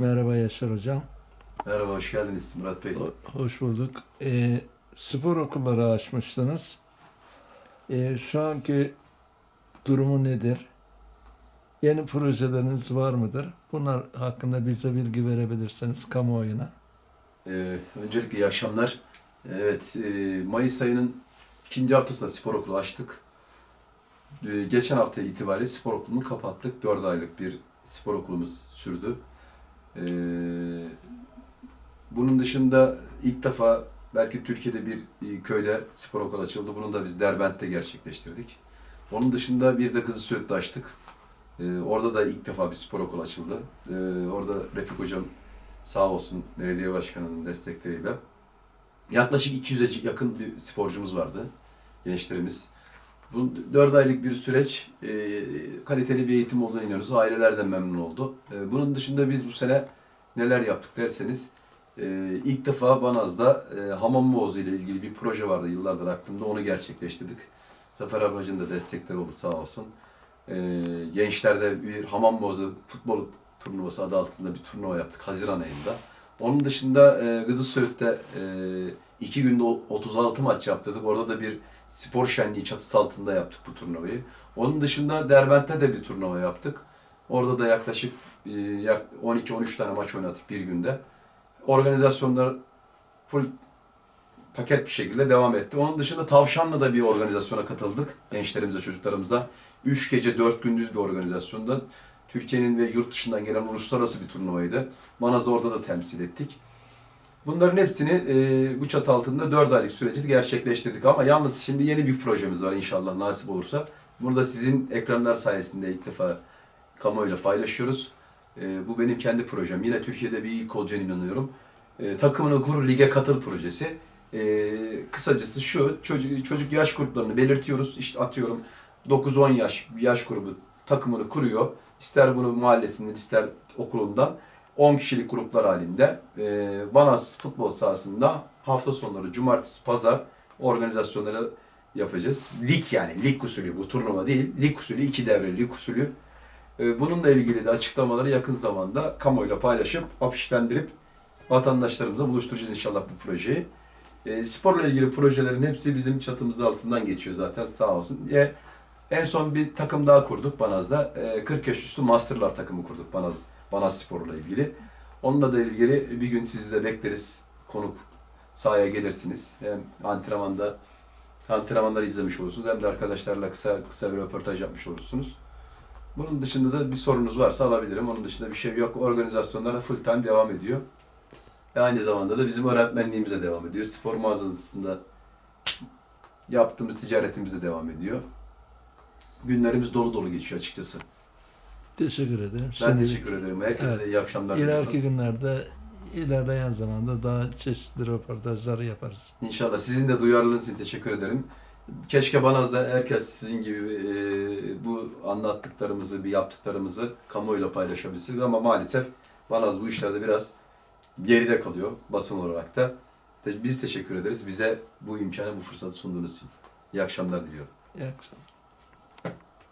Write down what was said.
Merhaba Yaşar Hocam. Merhaba, hoş geldiniz Murat Bey. Ho- Hoş bulduk. Ee, spor okulları açmışsınız. Ee, şu anki durumu nedir? Yeni projeleriniz var mıdır? Bunlar hakkında bize bilgi verebilirseniz kamuoyuna. Ee, öncelikle iyi akşamlar. Evet, e, Mayıs ayının ikinci haftasında spor okulu açtık. Ee, geçen hafta itibariyle spor okulunu kapattık. 4 aylık bir spor okulumuz sürdü. Ee, bunun dışında ilk defa belki Türkiye'de bir e, köyde spor okulu açıldı. Bunu da biz Derbent'te gerçekleştirdik. Onun dışında bir de Kızılsuirt'te açtık. Ee, orada da ilk defa bir spor okulu açıldı. Ee, orada Refik Hocam sağ olsun belediye başkanının destekleriyle yaklaşık 200'e yakın bir sporcumuz vardı, gençlerimiz. Bu 4 aylık bir süreç e, kaliteli bir eğitim olduğunu inanıyoruz. Aileler de memnun oldu. E, bunun dışında biz bu sene neler yaptık derseniz e, ilk defa Banaz'da e, hamam boğazı ile ilgili bir proje vardı yıllardır aklımda. Onu gerçekleştirdik. Zafer abicinin de destekleri oldu sağ olsun. E, gençlerde bir hamam boğazı futbol turnuvası adı altında bir turnuva yaptık Haziran ayında. Onun dışında e, Kızılsuirt'te e, iki günde o- 36 maç yaptırdık. Orada da bir spor şenliği çatısı altında yaptık bu turnuvayı. Onun dışında Derbent'te de bir turnuva yaptık. Orada da yaklaşık e, yak- 12-13 tane maç oynadık bir günde. Organizasyonlar full paket bir şekilde devam etti. Onun dışında Tavşan'la da bir organizasyona katıldık. Gençlerimize, çocuklarımıza. 3 gece 4 gündüz bir organizasyonda. Türkiye'nin ve yurt dışından gelen uluslararası bir turnuvaydı. Manaz'da orada da temsil ettik. Bunların hepsini e, bu çatı altında 4 aylık süreci gerçekleştirdik ama yalnız şimdi yeni bir projemiz var inşallah nasip olursa. Bunu da sizin ekranlar sayesinde ilk defa kamuoyuyla paylaşıyoruz. E, bu benim kendi projem. Yine Türkiye'de bir ilk olacağına inanıyorum. E, takımını kur, lige katıl projesi. E, kısacası şu, çocuk, çocuk yaş gruplarını belirtiyoruz. İşte atıyorum 9-10 yaş yaş grubu takımını kuruyor. İster bunu mahallesinden ister okulundan 10 kişilik gruplar halinde e, Banas futbol sahasında hafta sonları cumartesi pazar organizasyonları yapacağız. Lig yani lig usulü bu turnuva değil. Lig usulü iki devre lig usulü. E, bununla ilgili de açıklamaları yakın zamanda kamuoyuyla paylaşıp afişlendirip vatandaşlarımıza buluşturacağız inşallah bu projeyi. E, sporla ilgili projelerin hepsi bizim çatımız altından geçiyor zaten sağ olsun. E, en son bir takım daha kurduk Banaz'da. E, 40 yaş üstü Masterlar takımı kurduk Banaz, Banaz Spor'la ilgili. Onunla da ilgili bir gün sizi de bekleriz. Konuk sahaya gelirsiniz. Hem antrenmanda antrenmanları izlemiş olursunuz hem de arkadaşlarla kısa kısa bir röportaj yapmış olursunuz. Bunun dışında da bir sorunuz varsa alabilirim. Onun dışında bir şey yok. Organizasyonlara full time devam ediyor. Ve aynı zamanda da bizim öğretmenliğimize devam ediyor. Spor mağazasında yaptığımız ticaretimiz de devam ediyor. Günlerimiz dolu dolu geçiyor açıkçası. Teşekkür ederim. Ben Şimdilik teşekkür ederim. Herkese Evet. de iyi akşamlar İleriki diliyorum. günlerde ilerleyen zamanda daha çeşitli röportajları yaparız. İnşallah sizin de duyarlılığınız için teşekkür ederim. Keşke Banaz'da herkes sizin gibi e, bu anlattıklarımızı, bir yaptıklarımızı kamuoyuyla paylaşabilseydi ama maalesef Banaz bu işlerde biraz geride kalıyor basın olarak da. Biz teşekkür ederiz. Bize bu imkanı, bu fırsatı sunduğunuz için. İyi akşamlar diliyorum. İyi akşamlar.